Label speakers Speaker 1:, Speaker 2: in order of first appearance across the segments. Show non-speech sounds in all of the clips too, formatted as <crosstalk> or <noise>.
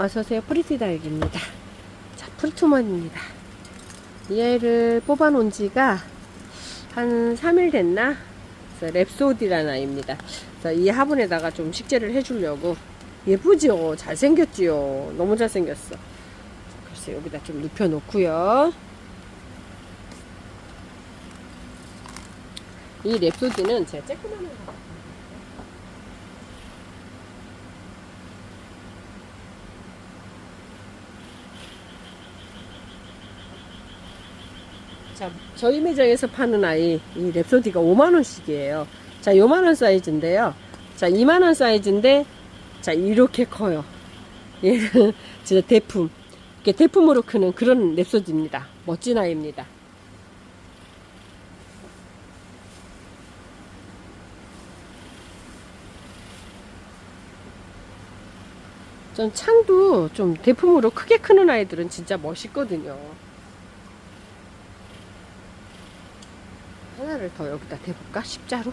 Speaker 1: 어서오세요. 프리티다육입니다. 자, 풀투먼입니다. 이 아이를 뽑아놓은 지가 한 3일 됐나? 그래서 랩소디라는 아이입니다. 이 화분에다가 좀 식재를 해주려고. 예쁘지요? 잘생겼지요? 너무 잘생겼어. 그래서 여기다 좀 눕혀놓고요. 이 랩소디는 제가 쬐끄만한 거. 자, 저희 매장에서 파는 아이, 이 랩소디가 5만원씩이에요. 자, 요만원 사이즈인데요. 자, 2만원 사이즈인데, 자, 이렇게 커요. 얘는 <laughs> 진짜 대품. 이렇게 대품으로 크는 그런 랩소디입니다. 멋진 아이입니다. 전 창도 좀 대품으로 크게 크는 아이들은 진짜 멋있거든요. 하나를 더 여기다 대볼까? 십자로?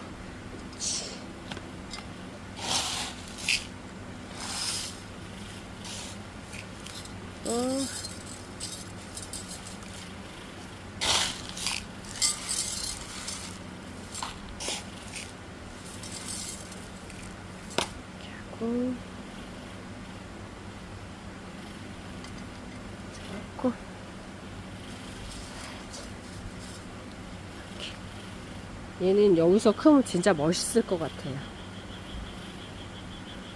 Speaker 1: 어. 이렇게 하고. 얘는 여기서 크면 진짜 멋있을 것 같아요.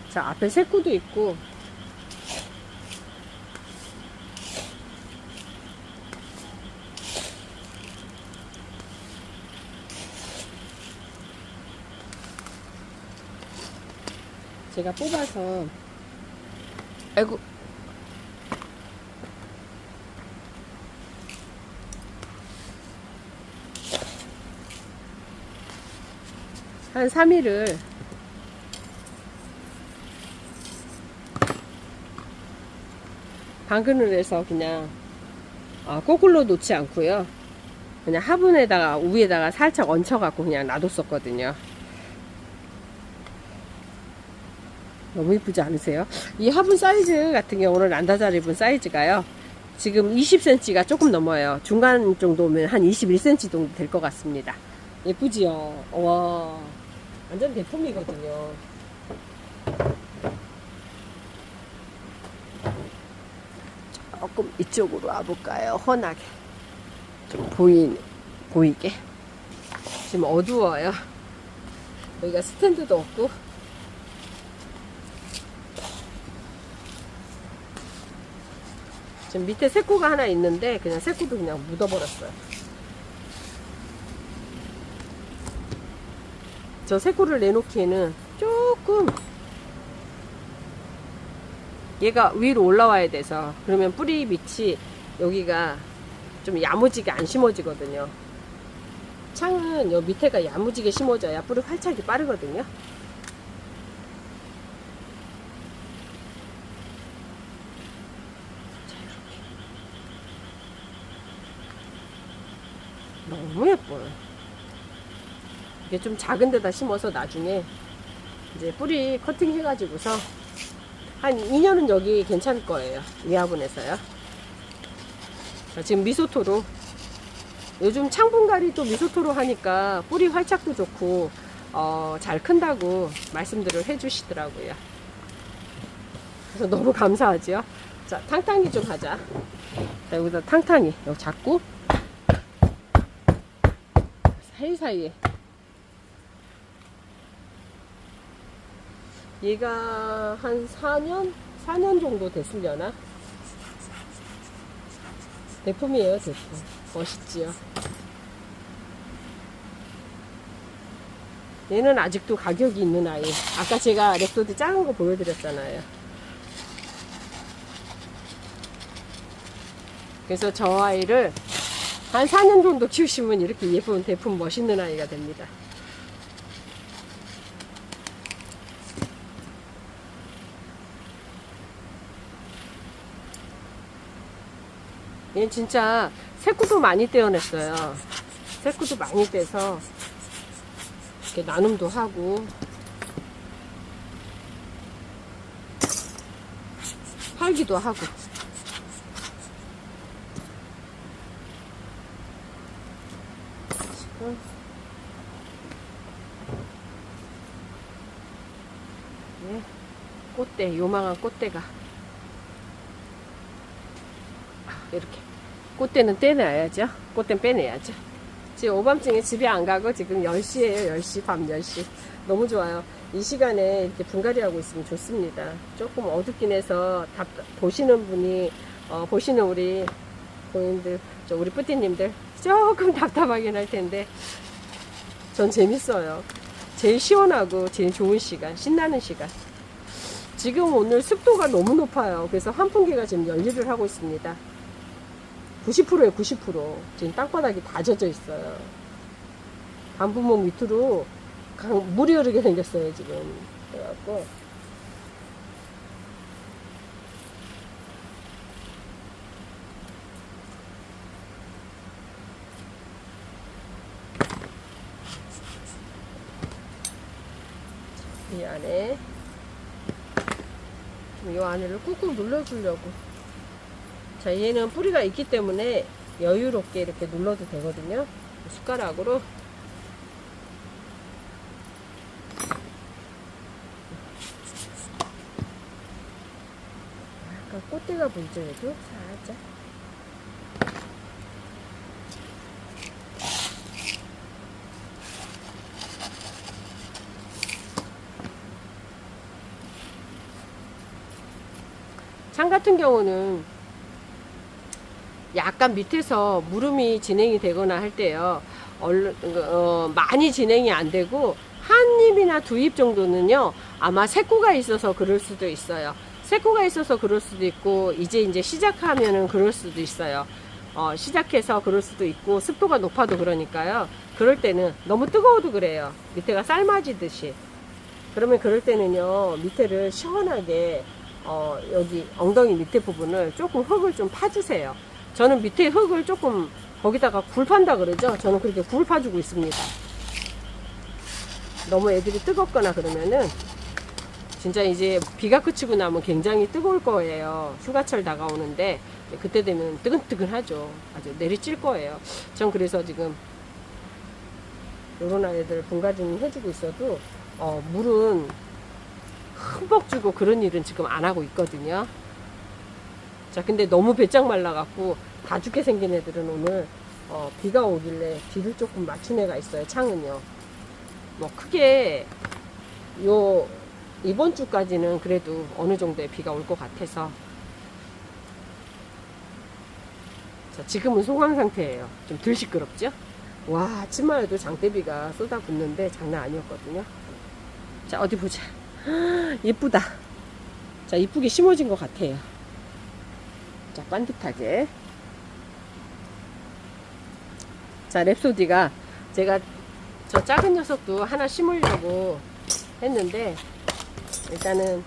Speaker 1: 자, 앞에 새꾸도 있고. 제가 뽑아서, 아이고, 한 3일을 방근을 해서 그냥 어, 거꾸로 놓지 않고요. 그냥 화분에다가 위에다가 살짝 얹혀갖고 그냥 놔뒀었거든요. 너무 이쁘지 않으세요? 이 화분 사이즈 같은 경우는 란다 잘 입은 사이즈가요. 지금 20cm가 조금 넘어요. 중간 정도면 한 21cm 정도 될 것 같습니다. 예쁘지요? 와, 완전 대품이거든요. 조금 이쪽으로 와볼까요? 헌하게. 좀 보이, 보이게. 지금 어두워요. 여기가 스탠드도 없고. 지금 밑에 새코가 하나 있는데, 그냥 새코도 그냥 묻어버렸어요. 저 새코를 내놓기에는 조금 얘가 위로 올라와야 돼서 그러면 뿌리 밑이 여기가 좀 야무지게 안 심어지거든요. 창은 요 밑에가 야무지게 심어져야 뿌리 활착이 빠르거든요. 너무 예뻐요. 이게 좀 작은 데다 심어서 나중에 이제 뿌리 커팅 해가지고서 한 2년은 여기 괜찮을 거예요. 이 화분에서요. 자, 지금 미소토로 요즘 창분갈이 또 미소토로 하니까 뿌리 활착도 좋고 어, 잘 큰다고 말씀들을 해주시더라고요. 그래서 너무 감사하지요. 자, 탕탕이 좀 하자. 자, 여기다 탕탕이 여기 잡고 사이사이에 얘가 한 4년? 4년 정도 됐으려나? 대품이에요, 대품. 멋있지요? 얘는 아직도 가격이 있는 아이. 아까 제가 랩소드 작은 거 보여드렸잖아요. 그래서 저 아이를 한 4년 정도 키우시면 이렇게 예쁜 대품 멋있는 아이가 됩니다. 얘 진짜 새꾸도 많이 떼어냈어요. 새꾸도 많이 떼서 이렇게 나눔도 하고 팔기도 하고. 지금 네, 꽃대, 요망한 꽃대가 아, 이렇게 꽃대는 떼내야죠. 꽃대는 빼내야죠. 지금 오밤중에 집에 안 가고 지금 10시에요. 10시, 밤 10시. 너무 좋아요. 이 시간에 이렇게 분갈이 하고 있으면 좋습니다. 조금 어둡긴 해서 답, 보시는 분이, 어, 보시는 우리 저 우리 뿌띠님들 조금 <laughs> 답답하긴 할 텐데, 전 재밌어요. 제일 시원하고 제일 좋은 시간, 신나는 시간. 지금 오늘 습도가 너무 높아요. 그래서 환풍기가 지금 연리를 하고 있습니다. 90%에요, 90%. 지금 땅바닥이 다 젖어 있어요. 반부목 밑으로 강, 물이 흐르게 생겼어요, 지금. 그래갖고. 이 안에 이 안에를 꾹꾹 눌러주려고 자 얘는 뿌리가 있기 때문에 여유롭게 이렇게 눌러도 되거든요. 숟가락으로. 약간 꽃대가 보이죠 얘도 살짝. 창 같은 경우는 약간 밑에서 물음이 진행이 되거나 할 때요. 어, 많이 진행이 안 되고 한 입이나 두 입 정도는요. 아마 색구가 있어서 그럴 수도 있어요. 색구가 있어서 그럴 수도 있고 이제 이제 시작하면은 그럴 수도 있어요. 어, 시작해서 그럴 수도 있고 습도가 높아도 그러니까요. 그럴 때는 너무 뜨거워도 그래요. 밑에가 삶아지듯이. 그러면 그럴 때는요. 밑에를 시원하게 어, 여기 엉덩이 밑에 부분을 조금 흙을 좀 파주세요. 저는 밑에 흙을 조금 거기다가 굴 판다 그러죠. 저는 그렇게 굴 파주고 있습니다. 너무 애들이 뜨겁거나 그러면은 진짜 이제 비가 그치고 나면 굉장히 뜨거울 거예요. 휴가철 다가오는데 그때 되면 뜨근뜨근하죠. 아주 내리칠 거예요. 전 그래서 지금 요런 아이들 분갈이는 해주고 있어도 어, 물은 흠뻑 주고 그런 일은 지금 안 하고 있거든요. 자, 근데 너무 배짱 말라갖고 다 죽게 생긴 애들은 오늘 어, 비가 오길래 비를 조금 맞춘 애가 있어요. 창은요. 뭐 크게 요 이번 주까지는 그래도 어느 정도의 비가 올 것 같아서 자, 지금은 소강 상태예요. 좀 덜 시끄럽죠? 와, 아침만 해도 장대비가 쏟아붓는데 장난 아니었거든요. 자, 어디 보자. <gasps> 예쁘다. 자, 이쁘게 심어진 것 같아요. 자, 반듯하게. 자, 랩소디가 제가 저 작은 녀석도 하나 심으려고 했는데, 일단은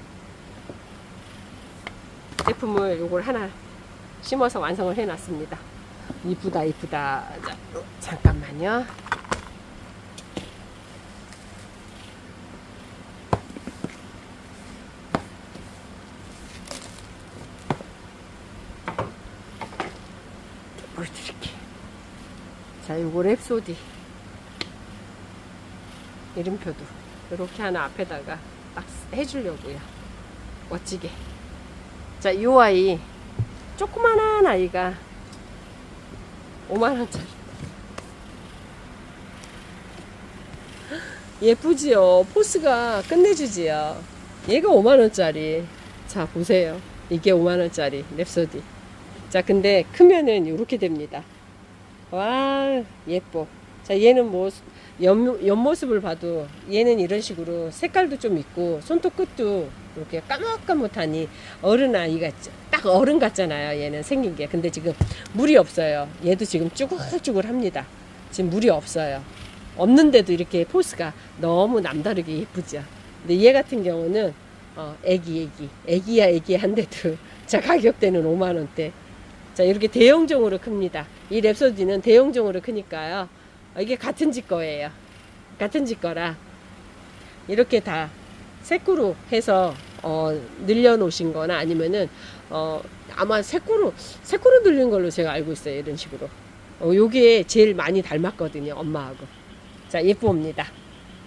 Speaker 1: 제품을 요걸 하나 심어서 완성을 해놨습니다. 이쁘다, 이쁘다. 자, 잠깐만요. 보여드릴게. 자, 요거 랩소디. 이름표도 이렇게 하나 앞에다가 딱 해주려고요. 멋지게. 자, 이 아이. 조그만한 아이가 5만원짜리. 예쁘지요? 포스가 끝내주지요? 얘가 5만원짜리. 자, 보세요. 이게 5만원짜리 랩소디. 자, 근데 크면은 이렇게 됩니다. 와, 예뻐. 자, 얘는 뭐, 옆, 옆모습을 봐도 얘는 이런 식으로 색깔도 좀 있고, 손톱 끝도 이렇게 까뭇까뭇하니 어른 아이 같죠. 딱 어른 같잖아요. 얘는 생긴 게. 근데 지금 물이 없어요. 얘도 지금 쭈글쭈글 합니다. 지금 물이 없어요. 없는데도 이렇게 포스가 너무 남다르게 예쁘죠. 근데 얘 같은 경우는, 어, 애기, 애기. 애기야, 애기 한데도. <laughs> 자, 가격대는 5만원대. 자, 이렇게 대용종으로 큽니다. 이 랩소디는 대용종으로 크니까요. 어, 이게 같은 집 거예요. 같은 집 거라. 이렇게 다 색구로 해서 어, 늘려놓으신 거나 아니면은 어, 아마 새꼬로 새꼬로 늘린 걸로 제가 알고 있어요. 이런 식으로. 어, 요게 제일 많이 닮았거든요. 엄마하고. 자, 예쁩니다.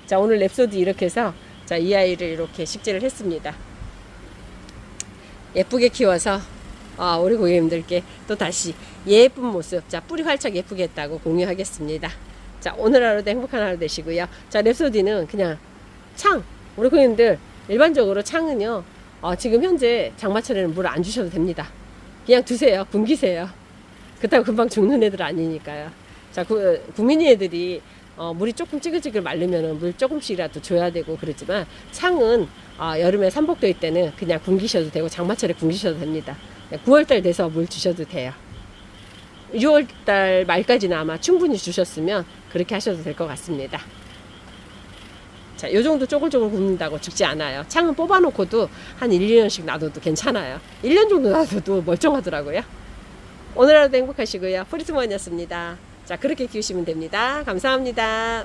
Speaker 1: 자, 오늘 랩소디 이렇게 해서 자, 이 아이를 이렇게 식재를 했습니다. 예쁘게 키워서 아, 우리 고객님들께 또 다시 예쁜 모습, 자, 뿌리 활짝 예쁘게 했다고 공유하겠습니다. 자, 오늘 하루도 행복한 하루 되시고요. 자, 랩소디는 그냥 창, 우리 고객님들 일반적으로 창은요, 어, 지금 현재 장마철에는 물 안 주셔도 됩니다. 그냥 두세요. 굶기세요. 그렇다고 금방 죽는 애들 아니니까요. 자, 그, 구민이 애들이 어, 물이 조금 찌글찌글 마르면은 물 조금씩이라도 줘야 되고 그러지만 창은 어, 여름에 삼복도일 때는 그냥 굶기셔도 되고 장마철에 굶기셔도 됩니다. 9월달 돼서 물 주셔도 돼요. 6월달 말까지는 아마 충분히 주셨으면 그렇게 하셔도 될 것 같습니다. 자, 요 정도 쪼글쪼글 굽는다고 죽지 않아요. 창은 뽑아놓고도 한 1, 2년씩 놔둬도 괜찮아요. 1년 정도 놔둬도 멀쩡하더라고요. 오늘 하루도 행복하시고요. 프리트먼이었습니다. 자, 그렇게 키우시면 됩니다. 감사합니다.